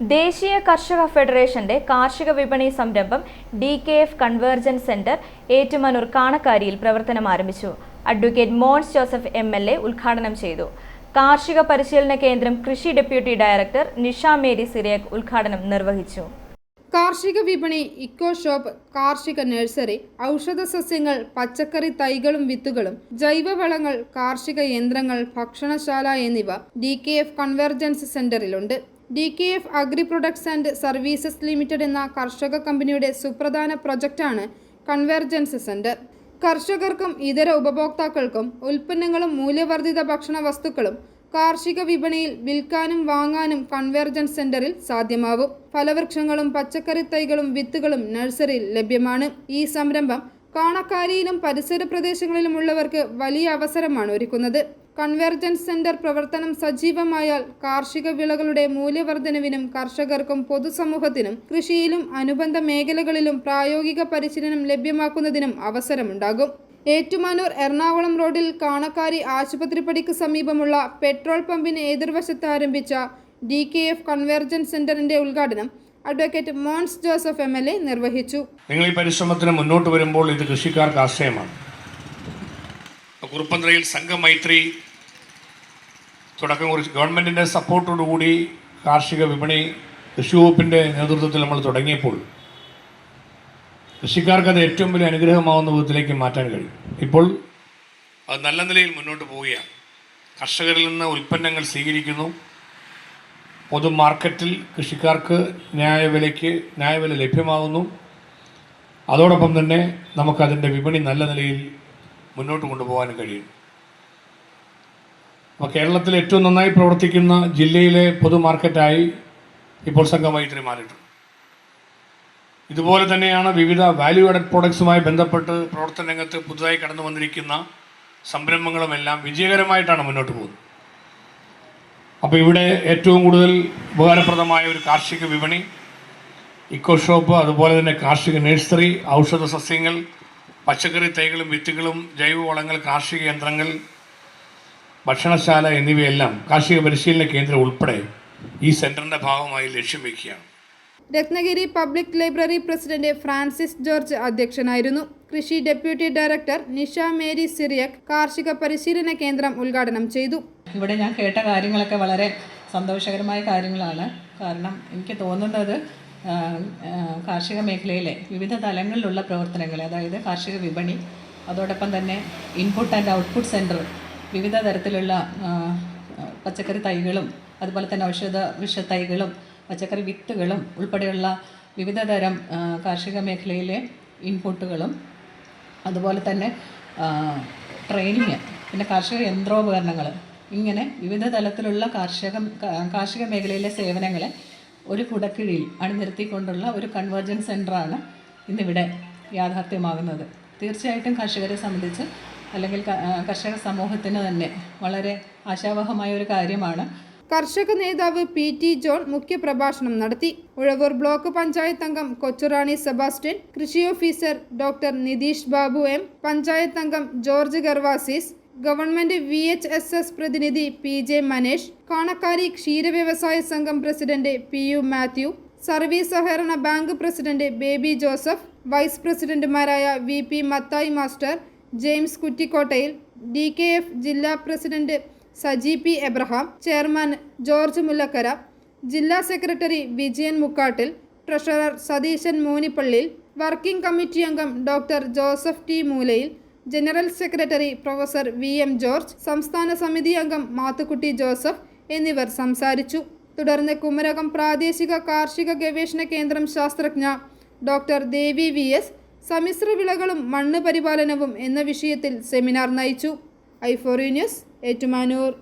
ദേശീയ കർഷക ഫെഡറേഷന്റെ കാർഷിക വിപണി സംരംഭം D K F convergence centre Ettumanoor കാണക്കാരിയിൽ പ്രവർത്തനം ആരംഭിച്ചു. Advocate Mons Joseph M L A ഉദ്ഘാടനം ചെയ്തു. കാർഷിക പരിശീലന കേന്ദ്രം കൃഷി ഡെപ്യൂട്ടി ഡയറക്ടർ നിഷ മേരി സിറിയക് ഉദ്ഘാടനം നിർവഹിച്ചു. കാർഷിക വിപണി ഇക്കോ ഷോപ്പ് കാർഷിക നഴ്സറി ഔഷധ സസ്യങ്ങൾ പച്ചക്കറി തൈകളും വിത്തുകളും ജൈവവളങ്ങൾ കാർഷിക യന്ത്രങ്ങൾ ഭക്ഷണശാല എന്നിവ D K F convergence സെന്ററിലുണ്ട്. D K F agri products and services limited എന്ന കർഷക കമ്പനിയുടെ സുപ്രധാന പ്രൊജക്റ്റാണ് കൺവെർജൻസ് സെന്റർ കർഷകർക്കും ഇതര ഉപഭോക്താക്കൾക്കും ഉൽപ്പന്നങ്ങളും മൂല്യവർദ്ധിത ഭക്ഷണ വസ്തുക്കളും കാർഷിക വിപണിയിൽ വിൽക്കാനും വാങ്ങാനും കൺവെർജൻസ് സെന്ററിൽ സാധ്യമാവും. ഫലവൃക്ഷങ്ങളും പച്ചക്കറി തൈകളും വിത്തുകളും നഴ്സറിയിൽ ലഭ്യമാണ്. ഈ സംരംഭം കാണക്കാരിയിലും പരിസര പ്രദേശങ്ങളിലുമുള്ളവർക്ക് വലിയ അവസരമാണ് ഒരുക്കുന്നത്. കൺവെർജൻസ് സെന്റർ പ്രവർത്തനം സജീവമായാൽ കാർഷിക വിളകളുടെ മൂല്യവർദ്ധനവിനും കർഷകർക്കും പൊതുസമൂഹത്തിനും കൃഷിയിലും അനുബന്ധ മേഖലകളിലും പ്രായോഗിക പരിശീലനം ലഭ്യമാക്കുന്നതിനും അവസരമുണ്ടാകും. ഏറ്റുമാനൂർ എറണാകുളം റോഡിൽ കാണക്കാരി ആശുപത്രിപ്പടിക്ക് സമീപമുള്ള പെട്രോൾ പമ്പിന് എതിർവശത്ത് ആരംഭിച്ച ഡി കെ എഫ് കൺവെർജൻസ് സെന്ററിന്റെ ഉദ്ഘാടനം advocate Mons Joseph M L A നിർവഹിച്ചു. നിങ്ങൾ ഈ പരിശ്രമത്തിന് മുന്നോട്ട് വരുമ്പോൾ ഇത് കൃഷിക്കാർക്ക് ആശ്രയമാണ്. കുറുപ്പന്തറയിൽ സംഘമൈത്രി തുടക്കം കുറിച്ച് ഗവൺമെന്റിന്റെ സപ്പോർട്ടോടുകൂടി കാർഷിക വിപണി കൃഷി വകുപ്പിന്റെ നേതൃത്വത്തിൽ നമ്മൾ തുടങ്ങിയപ്പോൾ കൃഷിക്കാർക്ക് അത് ഏറ്റവും വലിയ അനുഗ്രഹമാവുന്ന വിധത്തിലേക്ക് മാറ്റാൻ കഴിയും. ഇപ്പോൾ അത് നല്ല നിലയിൽ മുന്നോട്ട് പോവുകയാണ്. കർഷകരിൽ നിന്ന് ഉൽപ്പന്നങ്ങൾ സ്വീകരിക്കുന്നു. പൊതു മാർക്കറ്റിൽ കൃഷിക്കാർക്ക് ന്യായവിലയ്ക്ക് ന്യായവില ലഭ്യമാകുന്നു അതോടൊപ്പം തന്നെ നമുക്കതിന്റെ വിപണി നല്ല നിലയിൽ മുന്നോട്ട് കൊണ്ടുപോകാനും കഴിയും. അപ്പോൾ കേരളത്തിൽ ഏറ്റവും നന്നായി പ്രവർത്തിക്കുന്ന ജില്ലയിലെ പൊതു മാർക്കറ്റായി ഇപ്പോൾ സംഘമൈത്രി മാറിയിട്ടുണ്ട്. ഇതുപോലെ തന്നെയാണ് വിവിധ വാല്യൂ ആഡഡ് പ്രോഡക്ട്സുമായി ബന്ധപ്പെട്ട് പ്രവർത്തന രംഗത്ത് പുതുതായി കടന്നു വന്നിരിക്കുന്ന സംരംഭങ്ങളുമെല്ലാം വിജയകരമായിട്ടാണ് മുന്നോട്ട് പോകുന്നത്. അപ്പോൾ ഇവിടെ ഏറ്റവും കൂടുതൽ ഉപകാരപ്രദമായ ഒരു കാർഷിക വിപണി ഇക്കോ ഷോപ്പ് അതുപോലെ തന്നെ കാർഷിക നഴ്സറി ഔഷധ സസ്യങ്ങൾ പച്ചക്കറി തൈകളും വിത്തുകളും ജൈവവളങ്ങൾ കാർഷിക യന്ത്രങ്ങൾ ഭക്ഷണശാല എന്നിവയെല്ലാം കാർഷിക പരിശീലന കേന്ദ്രം ഉൾപ്പെടെ ഈ സെന്ററിന്റെ ഭാഗമായി ലക്ഷ്യം വയ്ക്കുകയാണ് Ratnagiri public library president Francis George അധ്യക്ഷനായിരുന്നു. കൃഷി ഡെപ്യൂട്ടി ഡയറക്ടർ നിഷ മേരി സിറിയക് കാർഷിക പരിശീലന കേന്ദ്രം ഉദ്ഘാടനം ചെയ്തു. ഇവിടെ ഞാൻ കേട്ട കാര്യങ്ങളൊക്കെ വളരെ സന്തോഷകരമായ കാര്യങ്ങളാണ്. കാരണം എനിക്ക് തോന്നുന്നത് കാർഷിക മേഖലയിലെ വിവിധ തലങ്ങളിലുള്ള പ്രവർത്തനങ്ങൾ അതായത് കാർഷിക വിപണി അതോടൊപ്പം തന്നെ ഇൻപുട്ട് ആൻഡ് ഔട്ട്പുട്ട് സെന്റർ വിവിധ തരത്തിലുള്ള പച്ചക്കറി തൈകളും അതുപോലെ തന്നെ ഔഷധ വിഷ തൈകളും പച്ചക്കറി വിത്തുകളും ഉൾപ്പെടെയുള്ള വിവിധ തരം കാർഷിക മേഖലയിലെ ഇൻപുട്ടുകളും അതുപോലെ തന്നെ ട്രെയിനിങ് പിന്നെ കാർഷിക യന്ത്രോപകരണങ്ങൾ ഇങ്ങനെ വിവിധ തലത്തിലുള്ള കാർഷിക കാർഷിക മേഖലയിലെ സേവനങ്ങളെ ഒരു കുടക്കിഴിയിൽ അണിനിരത്തിക്കൊണ്ടുള്ള ഒരു കൺവേർജൻ സെന്ററാണ് ഇന്നിവിടെ യാഥാർത്ഥ്യമാകുന്നത്. തീർച്ചയായിട്ടും കർഷകരെ സംബന്ധിച്ച് അല്ലെങ്കിൽ കർഷക സമൂഹത്തിന് തന്നെ വളരെ ആശാവഹമായ ഒരു കാര്യമാണ്. കർഷക നേതാവ് പി ടി ജോൺ മുഖ്യപ്രഭാഷണം നടത്തി. ഉഴവൂർ ബ്ലോക്ക് പഞ്ചായത്ത് അംഗം കൊച്ചുറാണി സെബാസ്റ്റ്യൻ കൃഷി officer doctor Nitheesh Babu M panchayat അംഗം George Gervasis government V H S S പ്രതിനിധി പി ജെ മനേഷ് കാണക്കാരി ക്ഷീരവ്യവസായ സംഘം president P U Mathew service സഹകരണ bank president Baby Joseph vice പ്രസിഡന്റുമാരായ V P Mathai master James Kuttikottayil D K F ജില്ലാ president Saji P Abraham chairman George Mullakkara ജില്ലാ secretary Vijayan Mukkattil treasurer Satheesan Moonippallil working committee അംഗം doctor Joseph T മൂലയിൽ general secretary professor V M George സംസ്ഥാന സമിതി അംഗം Mathukutty Joseph എന്നിവർ സംസാരിച്ചു. തുടർന്ന് കുമരകം പ്രാദേശിക കാർഷിക ഗവേഷണ കേന്ദ്രം ശാസ്ത്രജ്ഞ ഡോക്ടർ ദേവി വി എസ് സമ്മിശ്ര വിളകളും മണ്ണ് പരിപാലനവും എന്ന വിഷയത്തിൽ സെമിനാർ നയിച്ചു. I four news Ettumanoor.